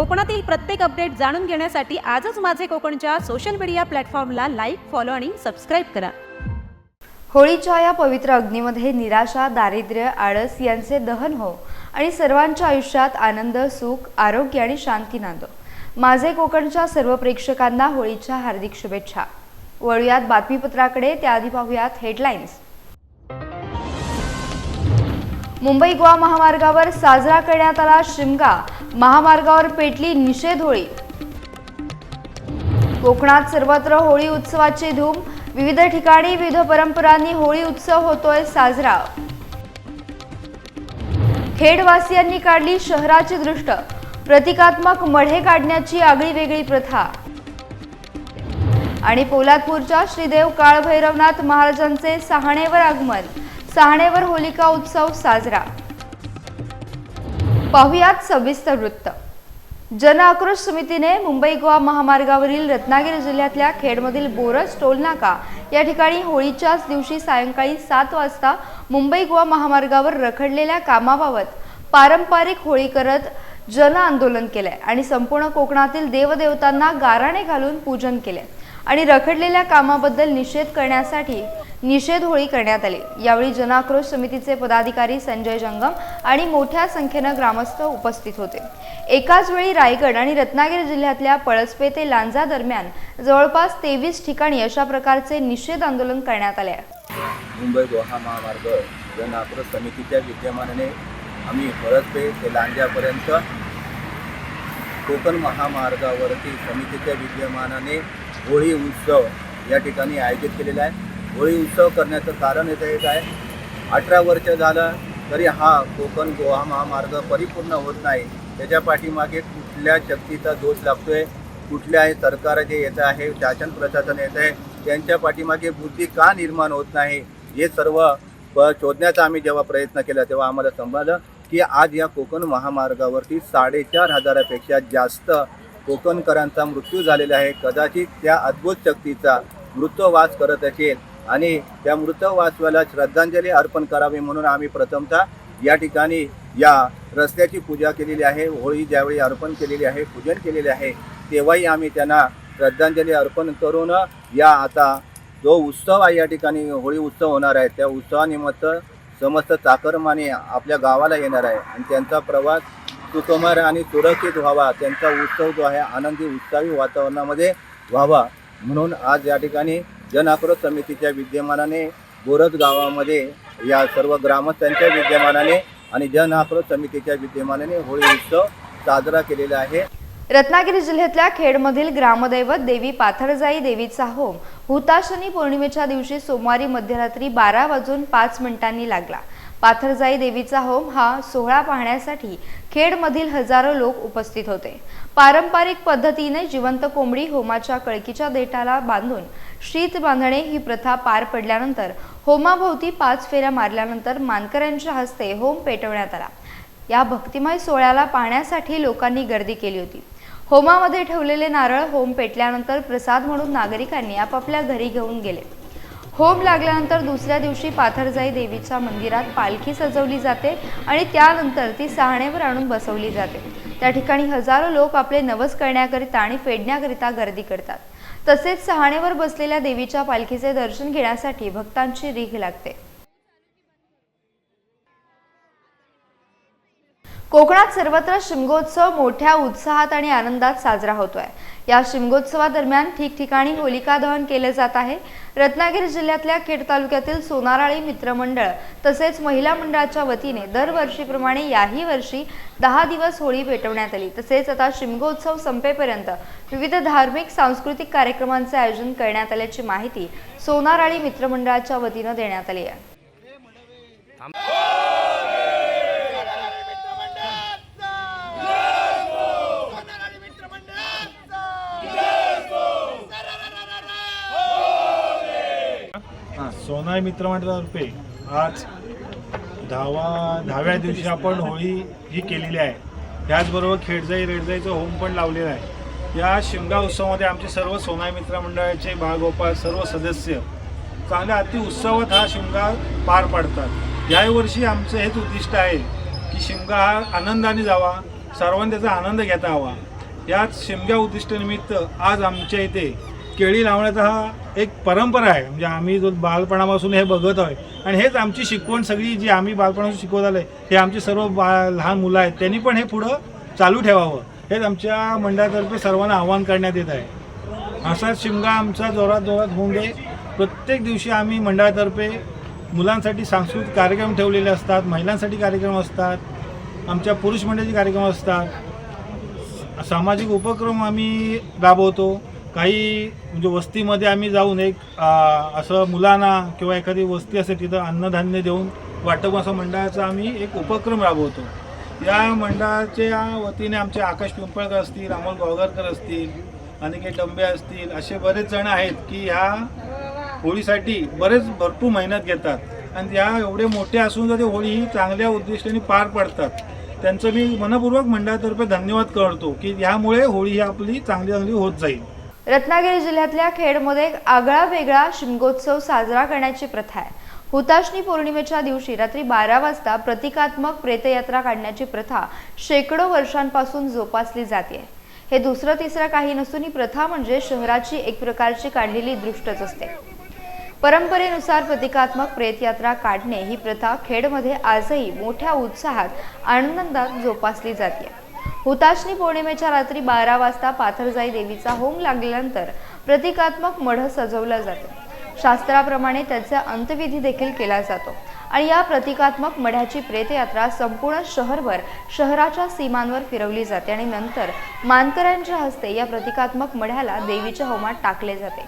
कोकणातील प्रत्येक अपडेट जाणून घेण्यासाठी आजच माझे कोकणच्या सोशल मीडिया प्लॅटफॉर्मला लाईक फॉलो आणि सबस्क्राईब करा. होळीच्या या पवित्र अग्नीमध्ये निराशा दारिद्र्य आळस यांचे दहन हो आणि सर्वांच्या आयुष्यात आनंद सुख आरोग्य आणि शांती नांदो. माझे कोकणच्या सर्व प्रेक्षकांना होळीच्या हार्दिक शुभेच्छा. वळूयात बातमीपत्राकडे त्याआधी पाहूयात हेडलाईन्स मुंबई गोवा महामार्गावर साजरा करण्यात आला शिमगा. महामार्गावर पेटली निषेध होळी. कोकणात सर्वत्र होळी उत्सवाची धूम. विविध ठिकाणी विविध परंपरांनी होळी उत्सव होतोय साजरा. खेडवासियांनी काढली शहराची दृष्ट. प्रतिकात्मक मढे काढण्याची आगळी वेगळी प्रथा. आणि पोलादपूरच्या श्रीदेव काळभैरवनाथ महाराजांचे सहाणेवर आगमन. सहाणेवर होलिका उत्सव साजरा. पाहुयात सविस्तर वृत्त. जन आक्रोश समितीने मुंबई गोवा महामार्गावरील रत्नागिरी जिल्ह्यातल्या खेडमधील बोरस टोलनाका या ठिकाणी होळीच्याच दिवशी सायंकाळी सात वाजता मुंबई गोवा महामार्गावर रखडलेल्या कामाबाबत पारंपरिक होळी करत जन आंदोलन केलंय आणि संपूर्ण कोकणातील देवदेवतांना गाराणे घालून पूजन केले आणि रखडलेल्या कामाबद्दल निषेध करण्यासाठी निषेध होळी करण्यात आली. यावेळी जनाक्रोश समितीचे पदाधिकारी संजय जंगम आणि मोठ्या संख्येनं ग्रामस्थ उपस्थित होते. एकाच वेळी रायगड आणि रत्नागिरी जिल्ह्यातल्या पळसपे ते लांजा दरम्यान जवळपास तेवीस ठिकाणी अशा प्रकारचे निषेध आंदोलन करण्यात आले मुंबई गोहा महामार्ग जनाक्रोश समितीच्या विद्यमानाने आम्ही पळसपे ते लांजापर्यंत कोकण महामार्गावरती समितीच्या विद्यमानाने होळी उत्सव या ठिकाणी आयोजित केलेला आहे. होळी उत्सव करण्याचं कारण येतं एक आहे. अठरा वर्ष झालं तरी हा कोकण गोवा महामार्ग परिपूर्ण होत नाही. त्याच्या पाठीमागे कुठल्या शक्तीचा दोष लागतोय? कुठल्या सरकार जे येतं आहे शासन प्रशासन येत आहे त्यांच्या पाठीमागे बुद्धी का निर्माण होत नाही? हे सर्व प शोधण्याचा आम्ही जेव्हा प्रयत्न केला तेव्हा आम्हाला समजलं की आज या कोकण महामार्गावरती साडेचार हजारापेक्षा जास्त कोकणकरांचा मृत्यू झालेला आहे. कदाचित त्या अद्भुत शक्तीचा मृत्यूवास करत असेल. आणि त्या मृत वाचवाला श्रद्धांजली अर्पण करावी म्हणून आम्ही प्रथमतः या ठिकाणी या रस्त्याची पूजा केलेली आहे होळी ज्यावेळी अर्पण केलेली आहे पूजन केलेले आहे तेव्हाही आम्ही त्यांना श्रद्धांजली अर्पण करून या आता जो उत्सव आहे या ठिकाणी होळी उत्सव होणार आहे त्या उत्सवानिमित्त समस्त चाकरमाने आपल्या गावाला येणार आहे आणि त्यांचा प्रवास सुकुमार आणि सुरक्षित व्हावा त्यांचा उत्सव जो आहे आनंदी उत्साही वातावरणामध्ये व्हावा म्हणून आज या ठिकाणी जन आक्रोश समितीच्या विद्यमानाने बोरज गावामध्ये या सर्व ग्रामस्थांच्या विद्यमानाने आणि जन आक्रोश समितीच्या विद्यमानाने होळी उत्सव साजरा केलेला आहे. रत्नागिरी जिल्ह्यातल्या खेडमधील ग्रामदैवत देवी पाथरजाई देवीचा होम हुताशनी पौर्णिमेच्या दिवशी सोमवारी मध्यरात्री बारा वाजून पाच मिनिटांनी लागला. पाथरजाई देवीचा होम हा सोहळा पाहण्यासाठी खेडमधील हजारो लोक उपस्थित होते. पारंपरिक पद्धतीने जिवंत कोंबडी होमाच्या कळकीच्या देठाला बांधून शीत बांधणे ही प्रथा पार पडल्यानंतर होमाभोवती पाच फेऱ्या मारल्यानंतर मानकऱ्यांच्या हस्ते होम पेटवण्यात आला. या भक्तिमय सोहळ्याला पाहण्यासाठी लोकांनी गर्दी केली होती. होमामध्ये ठेवलेले नारळ होम पेटल्यानंतर प्रसाद म्हणून नागरिकांनी आपापल्या घरी घेऊन गेले. होम लागल्यानंतर दुसऱ्या दिवशी पाथरजाई देवीच्या मंदिरात पालखी सजवली जाते आणि त्यानंतर ती सहाणेवर आणून बसवली जाते. त्या ठिकाणी हजारो लोक आपले नवस करण्याकरिता आणि फेडण्याकरिता गर्दी करतात. तसेच सहाणेवर बसलेल्या देवीच्या पालखीचे दर्शन घेण्यासाठी भक्तांची रीघ लागते. कोकणात सर्वत्र शिमगोत्सव मोठ्या उत्साहात आणि आनंदात साजरा होतोय. या शिमगोत्सवादरम्यान ठिकठिकाणी होलिका दहन केले जात आहे. रत्नागिरी जिल्ह्यातल्या खेड तालुक्यातील सोनाराळी मित्रमंडळ तसेच महिला मंडळाच्या वतीने दरवर्षीप्रमाणे याही वर्षी दहा दिवस होळी पेटवण्यात आली. तसेच आता शिमगोत्सव संपेपर्यंत विविध धार्मिक सांस्कृतिक कार्यक्रमांचे आयोजन करण्यात आल्याची माहिती सोनाराळी मित्रमंडळाच्या वतीनं देण्यात आली आहे. सोनाई मित्रमंडळातर्फे आज दहावा दहाव्या दिवशी आपण होळी ही केलेली आहे. त्याचबरोबर खेडजाई रेडजाईचं होम पण लावलेलं आहे. या शिमगा उत्सवामध्ये आमचे सर्व सोनाई मित्रमंडळाचे बाळगोपाळ सर्व सदस्य चांगल्या अति उत्सवात हा शिमगा पार पाडतात. यावर्षी आमचं हेच उद्दिष्ट आहे की शिमगा हा आनंदाने जावा सर्वांनी त्याचा आनंद घेता हवा याच शिमग्या उद्दिष्टनिमित्त आज आमच्या इथे केळी लावण्याचा हा एक परंपरा आहे. म्हणजे आम्ही जो बालपणापासून हे बघत आहे आणि हेच आमची शिकवण सगळी जी आम्ही बालपणापासून शिकवत आलं हे आमचे सर्व बा लहान मुलं आहेत त्यांनी पण हे पुढं चालू ठेवावं. हेच आमच्या मंडळातर्फे सर्वांना आव्हान करण्यात येत आहे. असाच शिमगा आमचा जोरात जोरात होऊन दे प्रत्येक दिवशी आम्ही मंडळातर्फे मुलांसाठी सांस्कृतिक कार्यक्रम ठेवलेले असतात महिलांसाठी कार्यक्रम असतात आमच्या पुरुष मंडळाचे कार्यक्रम असतात. सामाजिक उपक्रम आम्ही राबवतो. काही म्हणजे वस्तीमध्ये आम्ही जाऊन एक असं मुलांना किंवा एखादी वस्ती असेल तिथं अन्नधान्य देऊन वाटप असं मंडळाचा आम्ही एक उपक्रम राबवतो. या मंडळाच्या वतीने आमचे आकाश पिंपळकर असतील अमोल गावगरकर असतील अनिकेत डंबे असतील असे बरेच जण आहेत की ह्या होळीसाठी बरेच भरपूर मेहनत घेतात. आणि या एवढे मोठे असून जर ते होळी ही चांगल्या उद्दिष्टाने पार पडतात. त्यांचं मी मनपूर्वक मंडळातर्फे धन्यवाद करतो की यामुळे होळी ही आपली चांगली चांगली होत जाईल. रत्नागिरी जिल्ह्यातल्या खेडमध्ये आगळा वेगळा शिमगोत्सव साजरा करण्याची प्रथा आहे. हुताशनी पौर्णिमेच्या दिवशी रात्री बारा वाजता प्रतिकात्मक प्रेतयात्रा काढण्याची प्रथा शेकडो वर्षांपासून जोपासली जाते. हे दुसरं तिसरं काही नसून ही प्रथा म्हणजे शहराची एक प्रकारची काढलेली दृष्टच असते. परंपरेनुसार प्रतिकात्मक प्रेतयात्रा काढणे ही प्रथा खेडमध्ये आजही मोठ्या उत्साहात आनंदात जोपासली जाते. हुताशनी पौर्णिमेच्या रात्री बारा वाजता पाथरजाई देवीचा होम लागल्यानंतर प्रतिकात्मक मढ सजवला जातो. शास्त्राप्रमाणे त्याचा अंत्यविधी देखील केला जातो. आणि या प्रतिकात्मक मढ्याची प्रेतयात्रा संपूर्ण शहरभर शहराच्या सीमांवर फिरवली जाते आणि नंतर मानकऱ्यांच्या हस्ते या प्रतिकात्मक मढ्याला देवीच्या होमात टाकले जाते.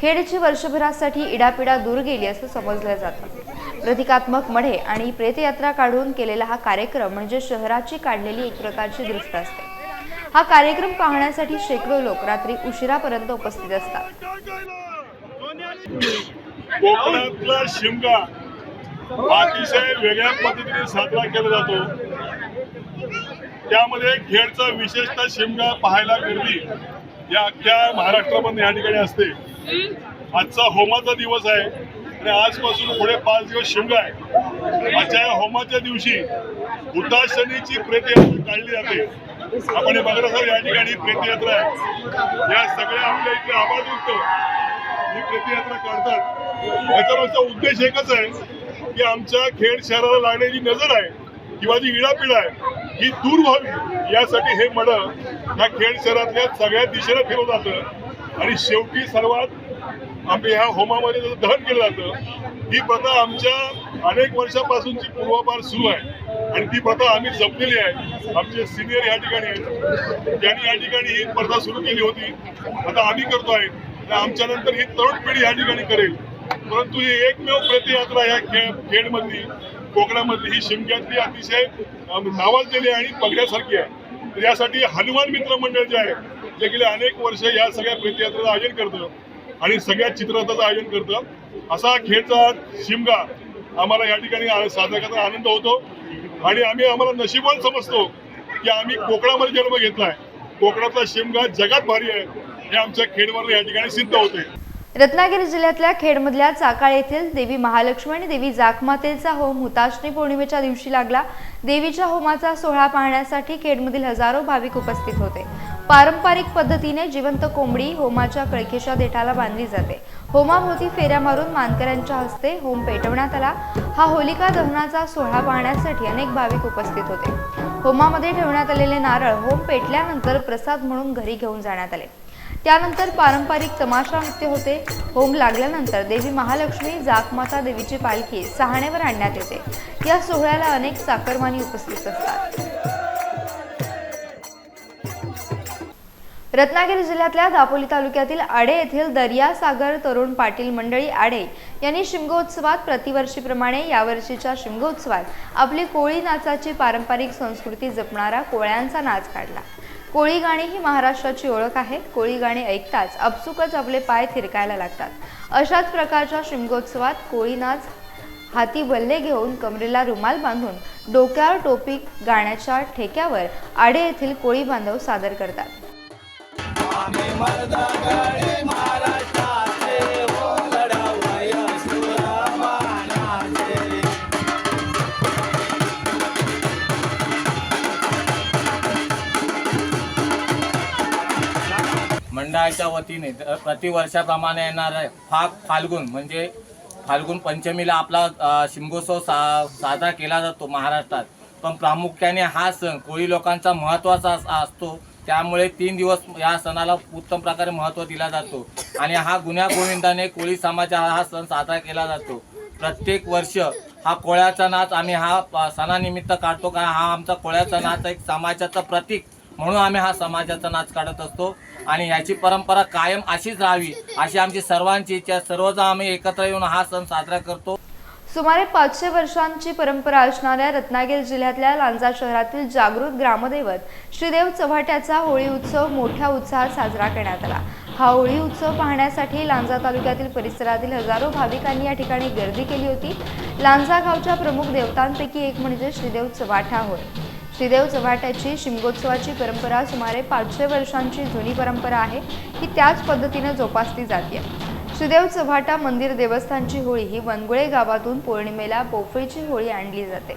खेडची वर्षभरासाठी इडापिडा दूर गेली असं समजलं जातं. प्रतिकात्मक मढे आणि प्रेतयात्रा काढून केलेला हा कार्यक्रम म्हणजे शहराची काढलेली एक प्रकारची दृष्ट असते. हा कार्यक्रम पाहण्यासाठी शेकडो लोक रात्री उशिरापर्यंत उपस्थित असतात. शिमगा. अतिशय वेगळ्या पद्धतीने साजरा केला जातो. त्यामध्ये खेळचा विशेषतः शिमगा पाहायला गर्दी या अख्ख्या महाराष्ट्रामध्ये या ठिकाणी असते. आजचा होमाचा दिवस आहे आणि आजपासून पुढे पाच दिवस शिमगा आहे. आजच्या या होमाच्या दिवशी उदासनीची प्रेतयात्रा काढली जाते. आपण हे बघत असाल या ठिकाणी प्रेतयात्रा आहे. या सगळ्या आपल्या इथे आवाज उठतो ही प्रतियात्रा काढतात. याचा मागचा उद्देश एकच आहे की आमच्या खेड शहराला लागणारी नजर आहे किंवा जी इडापिडा आहे ही दूर व्हावी यासाठी हे मड या खेड शहरातल्या सगळ्या दिशेला फिरवलं जातं. आणि शेवटी सर्वात आम्ही ह्या होमामध्ये जसं दहन केलं जातं ही प्रथा आमच्या अनेक वर्षापासूनची पूर्वापार सुरू आहे. आणि ती प्रथा आम्ही जपलेली आहे. आमचे सिनियर या ठिकाणी आहेत. त्यांनी या ठिकाणी ही प्रथा सुरू केली होती. आता आम्ही करतो आहे. आमच्यानंतर आमच्या नंतर ही तरुण पिढी या ठिकाणी करेल. परंतु ही एकमेव प्रतियात्रा या खेळ खेडमधली कोकणामधली ही शिमग्यातली अतिशय नावाजलेली आणि पगड्यासारखी आहे. तर यासाठी हनुमान मित्र मंडळ जे आहे जे गेले अनेक वर्ष या सगळ्या प्रतियात्रेचं आयोजन करतं आणि सगळ्या चित्ररथाचं आयोजन करतं. असा खेळचा शिमगा आम्हाला या ठिकाणी आ- साजरा करताना आनंद होतो. आणि आम्ही आम्हाला नशिबान समजतो की आम्ही कोकणामध्ये जन्म घेतलाय. कोकणातला शिमगा जगात भारी आहे. हे आमच्या खेडवर या ठिकाणी सिद्ध होते रत्नागिरी जिल्ह्यातल्या खेडमधल्या चाकाळ येथील देवी महालक्ष्मी आणि देवी जाखमातेचा होम हुताशनी पौर्णिमेच्या दिवशी लागला. देवीच्या होमाचा सोहळा पाहण्यासाठी खेडमधील हजारो भाविक उपस्थित होते. पारंपरिक पद्धतीने जिवंत कोंबडी होमाच्या कळकेच्या देठाला बांधली जाते. होमाभोवती फेऱ्या मारून मानकऱ्यांच्या हस्ते होम पेटवण्यात आला. हा होलिका दहनाचा सोहळा पाहण्यासाठी अनेक भाविक उपस्थित होते. होमामध्ये ठेवण्यात आलेले नारळ होम पेटल्यानंतर प्रसाद म्हणून घरी घेऊन जाण्यात आले. त्यानंतर पारंपरिक तमाशा नृत्य होते. होम लागल्यानंतर देवी महालक्ष्मी जाकमाता देवीची पालखी सहाणेवर आणण्यात येते. या सोहळ्याला अनेक चाकरमानी उपस्थित असतात. रत्नागिरी जिल्ह्यातल्या दापोली तालुक्यातील आडे येथील दर्यासागर तरुण पाटील मंडळी आडे यांनी शिमगोत्सवात प्रतिवर्षीप्रमाणे यावर्षीच्या शिमगोत्सवात आपली कोळी नाचाची पारंपरिक संस्कृती जपणारा कोळ्यांचा नाच काढला. कोळी गाणी ही महाराष्ट्राची ओळख आहे. कोळी गाणी ऐकताच अपसुकच आपले पाय थिरकायला लागतात. अशाच प्रकारच्या शिमगोत्सवात कोळी नाच हाती बल्ले घेऊन कमरेला रुमाल बांधून डोक्यावर टोपी गाण्याच्या ठेक्यावर आडे येथील कोळी बांधव सादर करतात. मंडळाच्या वतीने प्रतिवर्षाप्रमाणे येणार आहे फाग फाल्गुन. म्हणजे फाल्गुन पंचमीला आपला शिमगोत्सव सा साजरा केला जातो महाराष्ट्रात. पण प्रामुख्याने हा सण कोळी लोकांचा महत्त्वाचा असतो. त्यामुळे तीन दिवस या सणाला उत्तम प्रकारे महत्त्व दिला जातो. आणि हा गुन्ह्या गोविंदाने कोळी समाजा हा सण साजरा केला जातो. प्रत्येक वर्ष हा कोळ्याचा नाच आम्ही हा सणानिमित्त काढतो. कारण हा आमचा कोळ्याचा नाच एक समाजाचं प्रतीक म्हणून आम्ही हा समाजाचा नाच काढत असतो. आणि याची परंपरा कायम अशीच राहावी अशी आमची सर्वांची इच्छा सर्वजण आम्ही एकत्र येऊन हा सण साजरा करतो. सुमारे पाचशे वर्षांची परंपरा असणाऱ्या रत्नागिरी जिल्ह्यातल्या लांजा शहरातील जागृत ग्रामदैवत श्रीदेव चव्हाट्याचा होळी उत्सव मोठ्या उत्साहात साजरा करण्यात आला. हा होळी उत्सव पाहण्यासाठी लांजा तालुक्यातील परिसरातील हजारो भाविकांनी या ठिकाणी गर्दी केली होती. लांजा गावच्या प्रमुख देवतांपैकी एक म्हणजे श्रीदेव चव्हाटा होय. श्रीदेव चव्हाट्याची शिमगोत्सवाची परंपरा सुमारे पाचशे वर्षांची जुनी परंपरा आहे ही त्याच पद्धतीने जोपासली जाते श्रीदेव चव्हाटा मंदिर देवस्थानची होळी ही वनगुळे गावातून पौर्णिमेला पोफळीची होळी आणली जाते.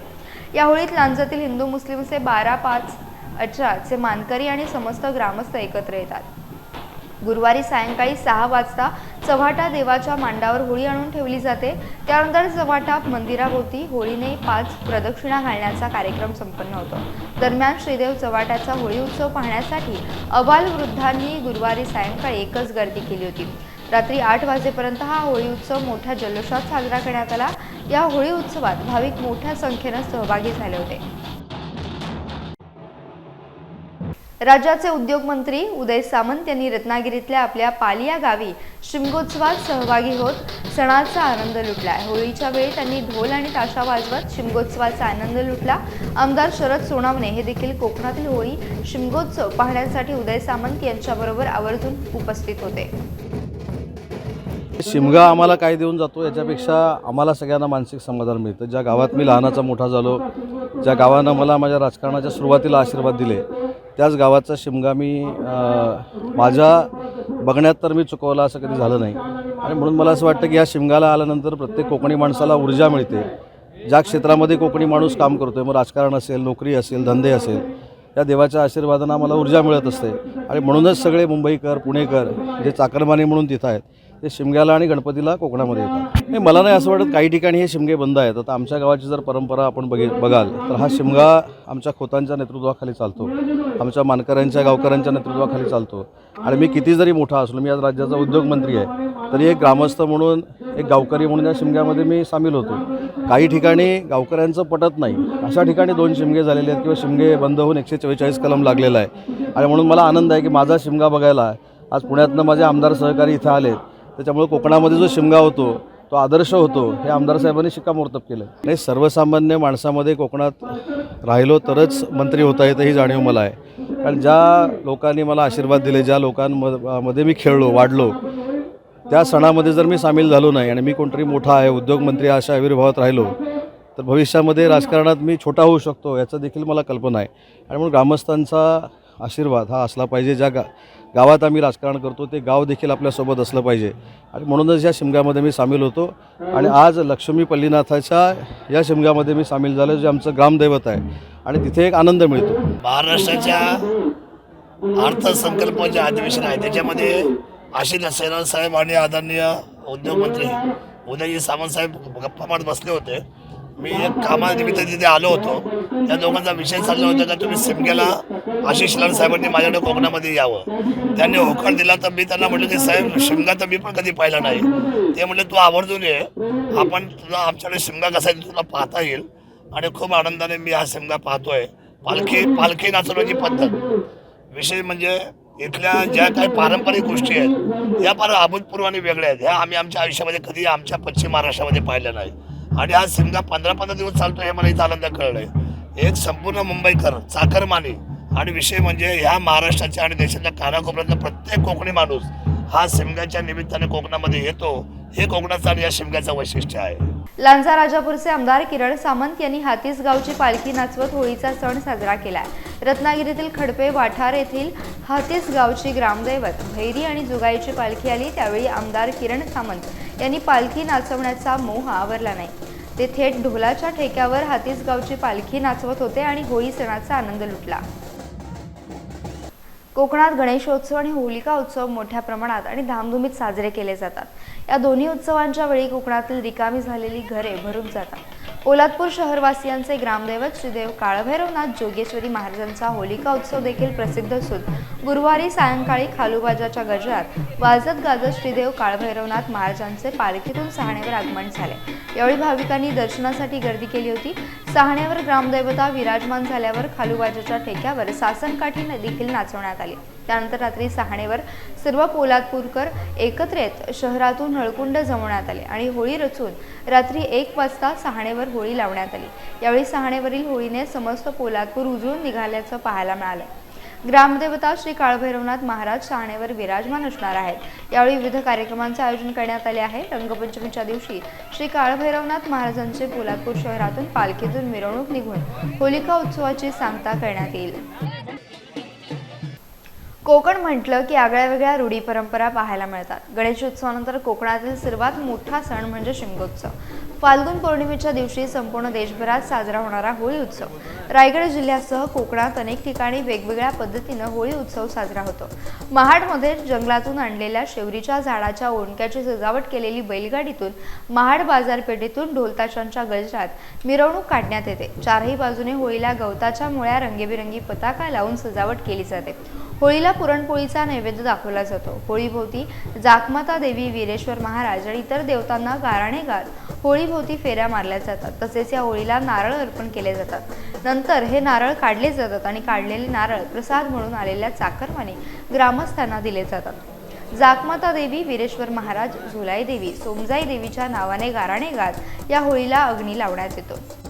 या होळीत लांजातील हिंदू मुस्लिमचे बारा पाच अठराचे मानकरी आणि समस्त ग्रामस्थ एकत्र येतात. गुरुवारी सायंकाळी सहा वाजता चव्हाटा देवाच्या मांडावर होळी आणून ठेवली जाते. त्यानंतर चव्हाटा मंदिराभोवती होळीने पाच प्रदक्षिणा घालण्याचा कार्यक्रम संपन्न होतो. दरम्यान श्रीदेव चव्हाट्याचा होळी उत्सव पाहण्यासाठी अबाल वृद्धांनी गुरुवारी सायंकाळी एकच गर्दी केली होती. रात्री आठ वाजेपर्यंत हा होळी उत्सव मोठ्या जल्लोषात साजरा करण्यात आला. या होळी उत्सवात भाविक मोठ्या संख्येनं सहभागी झाले होते. राज्याचे उद्योगमंत्री उदय सामंत यांनी रत्नागिरीतल्या आपल्या पालिया गावी शिमगोत्सवात सहभागी होत सणाचा आनंद लुटला. होळीच्या वेळी त्यांनी ढोल आणि ताशा वाजवत शिमगोत्सवाचा आनंद लुटला. आमदार शरद सोनावणे हे देखील कोकणातील होळी शिमगोत्सव पाहण्यासाठी उदय सामंत यांच्याबरोबर आवर्जून उपस्थित होते. शिमगा आम्हाला काय देऊन जातो याच्यापेक्षा आम्हाला सगळ्यांना मानसिक समाधान मिळतं. ज्या गावात मी लहानाचा मोठा झालो ज्या गावानं मला माझ्या राजकारणाच्या सुरुवातीला आशीर्वाद दिले त्याच गावाचा शिमगा मी माझ्या बघण्यात तर मी चुकवला असं कधी झालं नाही. आणि म्हणून मला असं वाटतं की या शिमगाला आल्यानंतर प्रत्येक कोकणी माणसाला ऊर्जा मिळते. ज्या क्षेत्रामध्ये कोकणी माणूस काम करतो आहे मग राजकारण असेल नोकरी असेल धंदे असेल या देवाच्या आशीर्वादानं आम्हाला ऊर्जा मिळत असते. आणि म्हणूनच सगळे मुंबईकर पुणेकर जे चाकरमानी म्हणून तिथं आहेत ते शिमग्याला आणि गणपतीला कोकणामध्ये येतात. नाही मला नाही असं वाटत काही ठिकाणी हे शिमगे बंद आहेत. आता आमच्या गावाची जर परंपरा आपण बघि बघाल तर हा शिमगा आमच्या खोतांच्या नेतृत्वाखाली चालतो. आमच्या मानकऱ्यांच्या गावकऱ्यांच्या नेतृत्वाखाली चालतो. आणि मी किती जरी मोठा असलो मी आज राज्याचा उद्योगमंत्री आहे तरी एक ग्रामस्थ म्हणून एक गावकरी म्हणून या शिमग्यामध्ये मी सामील होतो. काही ठिकाणी गावकऱ्यांचं पटत नाही. अशा ठिकाणी दोन शिमगे झालेले आहेत किंवा शिमगे बंद होऊन एकशे चव्वेचाळीस कलम लागलेला आहे. आणि म्हणून मला आनंद आहे की माझा शिमगा बघायला आज पुण्यातनं माझे आमदार सहकारी इथं आलेत. त्याच्यामुळे कोकणामध्ये जो शिमगा होतो तो आदर्श होतो हे आमदार साहेबांनी शिक्कामोर्तब केलं. नाही सर्वसामान्य माणसामध्ये कोकणात राहिलो तरच मंत्री होता येतं ही जाणीव मला आहे. कारण ज्या लोकांनी मला आशीर्वाद दिले ज्या लोकांमध्ये मी खेळलो वाढलो त्या सणामध्ये जर मी सामील झालो नाही आणि मी कोणतरी मोठा आहे उद्योगमंत्री अशा आविर्भावात राहिलो तर भविष्यामध्ये राजकारणात मी छोटा होऊ शकतो याचं देखील मला कल्पना आहे. आणि म्हणून ग्रामस्थांचा आशीर्वाद हा असला पाहिजे ज्या गा गावात आम्ही राजकारण करतो ते गाव देखील आपल्यासोबत असलं पाहिजे. आणि म्हणूनच या शिमग्यामध्ये मी सामील होतो. आणि आज लक्ष्मी पल्लीनाथाच्या या शिमग्यामध्ये मी सामील झालो जे आमचं ग्रामदैवत आहे. आणि तिथे एक आनंद मिळतो. महाराष्ट्राच्या अर्थसंकल्प जे अधिवेशन आहे. त्याच्यामध्ये आशिष सेना साहेब आणि आदरणीय उद्योगमंत्री उदयजी सामंत साहेब गप्पा मारत बसले होते. मी एक कामानिमित्त तिथे आलो होतो त्या दोघांचा विषय चालला होता का तुम्ही सिमग्याला आशिष लाल साहेबांनी माझ्याकडे कोकणामध्ये यावं. त्यांनी होकार दिला तर मी त्यांना म्हटलं की साहेब शिमगा तर मी पण कधी पाहिला नाही. ते म्हटलं तू आवर्जून ये. आपण तुला आमच्याकडे शिमगा कसा आहे तुला पाहता येईल. आणि खूप आनंदाने मी हा शिमगा पाहतोय. पालखी पालखी नाचवण्याची पद्धत. विषय म्हणजे इथल्या ज्या काही पारंपरिक गोष्टी आहेत या फार अभूतपूर्व आणि वेगळ्या आहेत. ह्या आम्ही आमच्या आयुष्यामध्ये कधी आमच्या पश्चिम महाराष्ट्रामध्ये पाहिल्या नाही आणि हा शिमगा पंधरा पंधरा दिवस चालतो हे मला इथं आनंद कळलंय. एक संपूर्ण मुंबईकर चाकरमानी. आणि विषय म्हणजे ह्या महाराष्ट्राच्या आणि देशाच्या कानाकोपऱ्यातला प्रत्येक कोकणी माणूस हा शिमग्याच्या निमित्ताने कोकणामध्ये येतो. हे कोकणाचं आणि या शिमग्याचं वैशिष्ट्य आहे. लांजा राजापूरचे आमदार किरण सामंत यांनी हातीस गावची पालखी नाचवत होळीचा सण साजरा केला रत्नागिरीतील खडपे वाठार येथील हातीस गावची ग्रामदैवत भैरी आणि जुगाईची पालखी आली. त्यावेळी आमदार किरण सामंत यांनी पालखी नाचवण्याचा मोह आवरला नाही. ते थेट ढोलाच्या ठेक्यावर हातीस गावची पालखी नाचवत होते आणि होळी सणाचा आनंद लुटला. कोकणात गणेशोत्सव आणि होलिका उत्सव मोठ्या प्रमाणात आणि धामधुमीत साजरे केले जातात. या दोन्ही उत्सवांच्या वेळी कोकणातील रिकामी झालेली घरे भरून जातात. पोलादपूर शहरवासियांचे ग्रामदैवत श्रीदेव काळभैरवनाथ जोगेश्वरी महाराजांचा होलिका उत्सव देखील प्रसिद्ध असून गुरुवारी सायंकाळी खालूबाजाच्या गजरात वाजत गाजत श्रीदेव काळभैरवनाथ महाराजांचे पालखीतून सहाण्यावर आगमन झाले. यावेळी भाविकांनी दर्शनासाठी गर्दी केली होती. सहाण्यावर ग्रामदैवता विराजमान झाल्यावर खालूबाजाच्या ठेक्यावर सासनकाठी देखील नाचवण्यात आली. त्यानंतर रात्री सहाणेवर सर्व पोलादपूरकर एकत्र येत शहरातून हळकुंड जमवण्यात आले आणि होळी रचून रात्री एक वाजता सहाणेवर होळी लावण्यात आली. यावेळी सहाणेवरील होळीने समस्त पोलादपूर उजळून निघाल्याचं पाहायला मिळालं. ग्रामदेवता श्री काळभैरवनाथ महाराज शहाणेवर विराजमान असणार आहेत. यावेळी विविध कार्यक्रमांचे आयोजन करण्यात आले आहे. रंगपंचमीच्या दिवशी श्री काळभैरवनाथ महाराजांचे पोलादपूर शहरातून पालखीतून मिरवणूक निघून होलिका उत्सवाची सांगता करण्यात येईल. कोकण म्हटलं की आगळ्या वेगळ्या रूढी परंपरा पाहायला मिळतात. गणेशोत्सवानंतर कोकणातील सर्वात मोठा सण म्हणजे शिमगोत्सव फाल्गुन पौर्णिमेच्या दिवशी संपूर्ण देशभरात साजरा होणारा होळी उत्सव. रायगड जिल्ह्यासह कोकणात अनेक ठिकाणी वेगवेगळ्या पद्धतीनं होळी उत्सव साजरा होतो. महाडमध्ये जंगलातून आणलेल्या शेवरीच्या झाडाच्या ओंडक्याची सजावट केलेली बैलगाडीतून महाड बाजारपेठेतून ढोलताशांच्या गजरात मिरवणूक काढण्यात येते. चारही बाजूने होळीला गवताच्या मुळ्या रंगीबेरंगी पताका लावून सजावट केली जाते. होळीला पुरणपोळीचा नैवेद्य दाखवला जातो. होळीभोवती जाकमाता देवी वीरेश्वर महाराज आणि इतर देवतांना गाराणे गात होळीभोवती फेऱ्या मारल्या जातात. तसेच या होळीला नारळ अर्पण केले जातात. नंतर हे नारळ काढले जातात आणि काढलेले नारळ प्रसाद म्हणून आलेल्या चाकरमाने ग्रामस्थांना दिले जातात. जाकमाता देवी वीरेश्वर महाराज झुलाई देवी सोमजाई देवीच्या नावाने गाराणे गात या होळीला अग्नी लावण्यात येतो.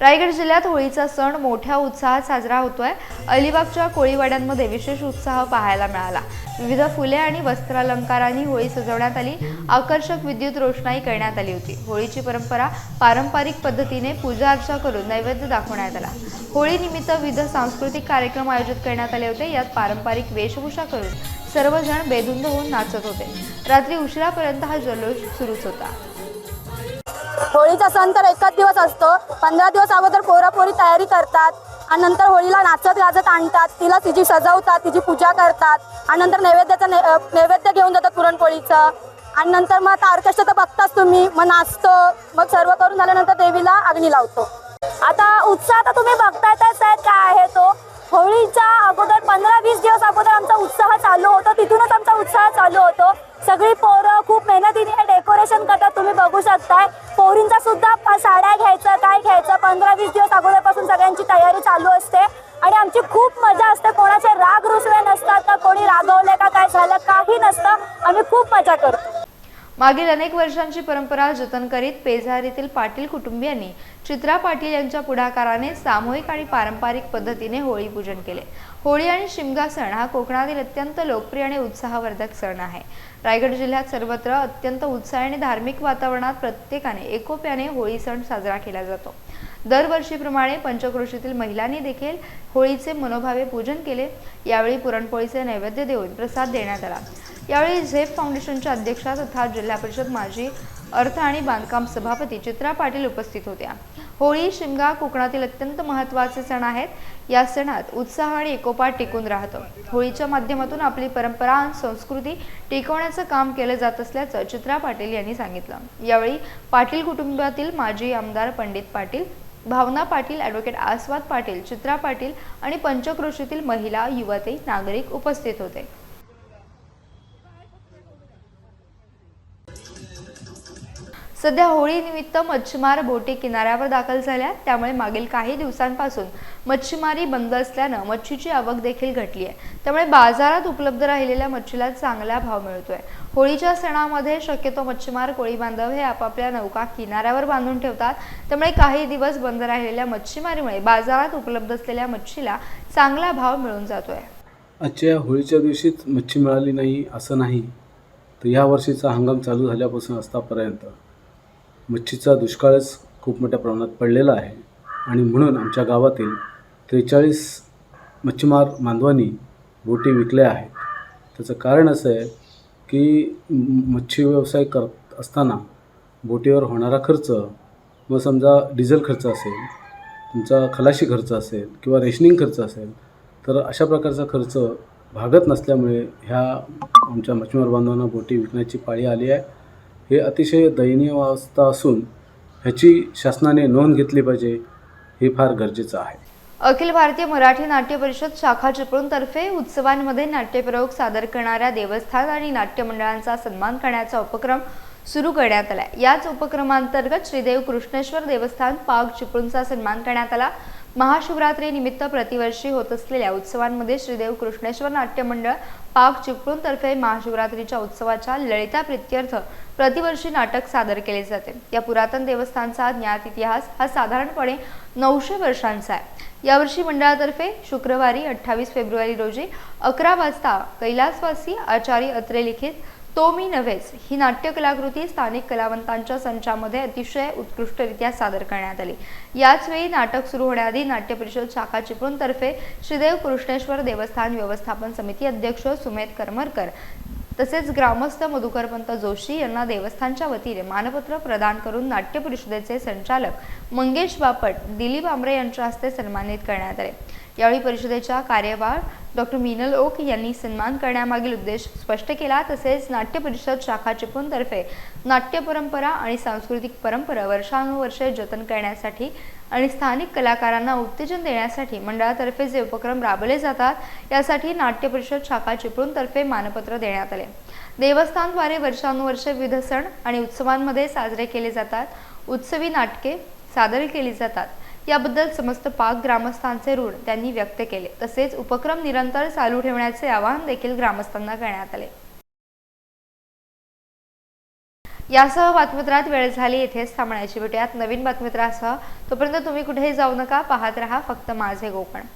रायगड जिल्ह्यात होळीचा सण मोठ्या उत्साहात साजरा होतोय. अलिबागच्या कोळीवाड्यांमध्ये विशेष उत्साह पाहायला मिळाला. विविध फुले आणि वस्त्रालंकारांनी होळी सजवण्यात आली. आकर्षक विद्युत रोषणाई करण्यात आली होती. होळीची परंपरा पारंपरिक पद्धतीने पूजा अर्चा करून नैवेद्य दाखवण्यात आला. होळीनिमित्त विविध सांस्कृतिक कार्यक्रम आयोजित करण्यात आले होते. यात पारंपरिक वेशभूषा करून सर्वजण बेधुंद होऊन नाचत होते. रात्री उशिरापर्यंत हा जल्लोष सुरूच होता. होळीचा सण तर एकच दिवस असतो. पंधरा दिवस अगोदर पोरापोरी तयारी करतात आणि नंतर होळीला नाचत गाजत आणतात. तिला तिची सजवतात तिची पूजा करतात आणि नंतर नैवेद्याचं ने नैवेद्य घेऊन जातात पुरणपोळीचं. आणि नंतर मग आता ऑर्केस्ट्रा तर बघताच तुम्ही. मग नाचतो. मग सर्व करून झाल्यानंतर देवीला अग्नी लावतो. आता उत्साह तर तुम्ही बघतायच आहे काय आहे तो. होळीच्या अगोदर पंधरा वीस दिवस अगोदर आमचा उत्साह चालू होतो. तिथूनच आमचा उत्साह चालू होतो. सगळी पोरं खूप मेहनतीने हे डेकोरेशन करतात तुम्ही बघू शकताय. पोरींचा सुद्धा साड्या घ्यायचं काय घ्यायचं पंधरा वीस दिवस अगोदरपासून सगळ्यांची तयारी चालू असते. आणि आमची खूप मजा असते कोणाचे राग रुसवे नसतात का कोणी रागवले का काय झालं काही नसतं. आम्ही खूप मजा करतो. मागील अनेक वर्षांची परंपरा जतन करीत पेझारीतील पाटील कुटुंबियांनी चित्रा पाटील यांच्या पुढाकाराने सामूहिक आणि पारंपरिक पद्धतीने होळी पूजन केले. होळी आणि शिमगा सण हा कोकणातील अत्यंत लोकप्रिय आणि उत्साहवर्धक सण आहे. रायगड जिल्ह्यात सर्वत्र अत्यंत उत्साह आणि धार्मिक वातावरणात प्रत्येकाने एकोप्याने होळी सण साजरा केला जातो. दरवर्षीप्रमाणे पंचक्रोशीतील महिलांनी देखील होळीचे मनोभावे पूजन केले. यावेळी पुरणपोळीचे नैवेद्य देऊन प्रसाद देण्यात आला. यावेळी झेप फाउंडेशनच्या अध्यक्षा तथा जिल्हा परिषद माजी अर्थ आणि बांधकाम सभापती चित्रा पाटील उपस्थित होत्या. होळी शिमगा कोकणातील अत्यंत महत्त्वाचे सण आहेत. या सणात उत्साह आणि एकोपा टिकून राहतो. होळीच्या माध्यमातून आपली परंपरा आणि संस्कृती टिकवण्याचं काम केलं जात असल्याचं चित्रा पाटील यांनी सांगितलं. यावेळी पाटील कुटुंबातील माजी आमदार पंडित पाटील भावना पाटील ॲडव्होकेट आस्वाद पाटील चित्रा पाटील आणि पंचक्रोशीतील महिला युवती नागरिक उपस्थित होते. सध्या होळी निमित्त मच्छीमार बोटी किनाऱ्यावर दाखल झाल्या. त्यामुळे मागील काही दिवसांपासून मच्छीमारी बंद असल्यानं मच्छीची आवक देखील घटली आहे त्यामुळे बाजारात उपलब्ध राहिलेल्या मच्छीला चांगला भाव मिळतोय. होळीच्या सणामध्ये शक्यतो मच्छीमार कोळी बांधव हे आपापल्या नौका किनाऱ्यावर बांधून ठेवतात. त्यामुळे काही दिवस बंद राहिलेल्या मच्छीमारीमुळे बाजारात उपलब्ध असलेल्या मच्छीला चांगला भाव मिळून जातोय. आजच्या होळीच्या दिवशीच मच्छी मिळाली नाही असं नाही तर या वर्षीचा हंगाम चालू झाल्यापासून आतापर्यंत मच्छीचा दुष्काळच खूप मोठ्या प्रमाणात पडलेला आहे. आणि म्हणून आमच्या गावातील त्रेचाळीस मच्छीमार बांधवांनी बोटी विकल्या आहेत. त्याचं कारण असं आहे की मच्छी व्यवसाय करत असताना बोटीवर होणारा खर्च मग समजा डिझेल खर्च असेल तुमचा खलाशी खर्च असेल किंवा रेशनिंग खर्च असेल तर अशा प्रकारचा खर्च भागत नसल्यामुळे ह्या आमच्या मच्छीमार बांधवांना बोटी विकण्याची पाळी आली आहे. हे अतिशय दयनीय अवस्था असून ह्याची शासनाने नोंद घेतली पाहिजे हे फार गरजेचं आहे. अखिल भारतीय मराठी नाट्य परिषद शाखा चिपळूणतर्फे उत्सवांमध्ये नाट्यप्रयोग सादर करणाऱ्या देवस्थान आणि नाट्य मंडळांचा सन्मान करण्याचा उपक्रम सुरू करण्यात आला याच उपक्रमांतर्गत श्रीदेव कृष्णेश्वर देवस्थान पाक चिपळूणचा सन्मान करण्यात आला. महाशिवरात्री निमित्त प्रतिवर्षी होत असलेल्या उत्सवांमध्ये श्रीदेव कृष्णेश्वर नाट्य मंडळ पाक चिपळूणतर्फे महाशिवरात्रीच्या उत्सवाच्या ललिता प्रित्यर्थ प्रतिवर्षी नाटक सादर केले जाते. या पुरातन देवस्थानचा ज्ञात इतिहास हा साधारणपणे नऊशे वर्षांचा आहे. यावर्षी मंडळातर्फे शुक्रवारी अठ्ठावीस फेब्रुवारी रोजी अकरा वाजता कैलासवासी आचार्य अत्रे लिखित तो मी नव्हेच. ही नाट्य कलाकृती स्थानिक कलावंतांच्या संचामध्ये अतिशय उत्कृष्टरित्या सादर करण्यात आली. याच वेळी नाटक सुरू होण्याआधी नाट्य परिषद शाखा चिपळूणतर्फे श्रीदेव कृष्णेश्वर देवस्थान व्यवस्थापन समिती अध्यक्ष सुमेध करमरकर तसेच ग्रामस्थ मधुकरपंत जोशी यांना देवस्थानच्या वतीने मानपत्र प्रदान करून नाट्य परिषदेचे संचालक मंगेश बापट दिलीप आमरे यांच्या हस्ते सन्मानित करण्यात आले. यावेळी परिषदेच्या कार्यभार डॉक्टर मिनल ओक यांनी सन्मान करण्यामागील उद्देश स्पष्ट केला तसेच नाट्य परिषद शाखा चिपळूणतर्फे नाट्य परंपरा आणि सांस्कृतिक परंपरा वर्षानुवर्षे जतन करण्यासाठी आणि स्थानिक कलाकारांना उत्तेजन देण्यासाठी मंडळातर्फे जे उपक्रम राबवले जातात यासाठी नाट्य परिषद शाखा चिपळूणतर्फे मानपत्र देण्यात आले. देवस्थानद्वारे वर्षानुवर्षे विविध सण आणि उत्सवांमध्ये साजरे केले जातात. उत्सवी नाटके सादर केली जातात. याबद्दल समस्त पाक ग्रामस्थांचे ऋण त्यांनी व्यक्त केले. तसेच उपक्रम निरंतर चालू ठेवण्याचे आवाहन देखील ग्रामस्थांना करण्यात आले. यासह बातमीपत्रात वेळ झाली येथेच थांबण्याची भेटूयात. नवीन बातमीपत्रासह तोपर्यंत तुम्ही कुठेही जाऊ नका पाहत रहा फक्त माझे कोकण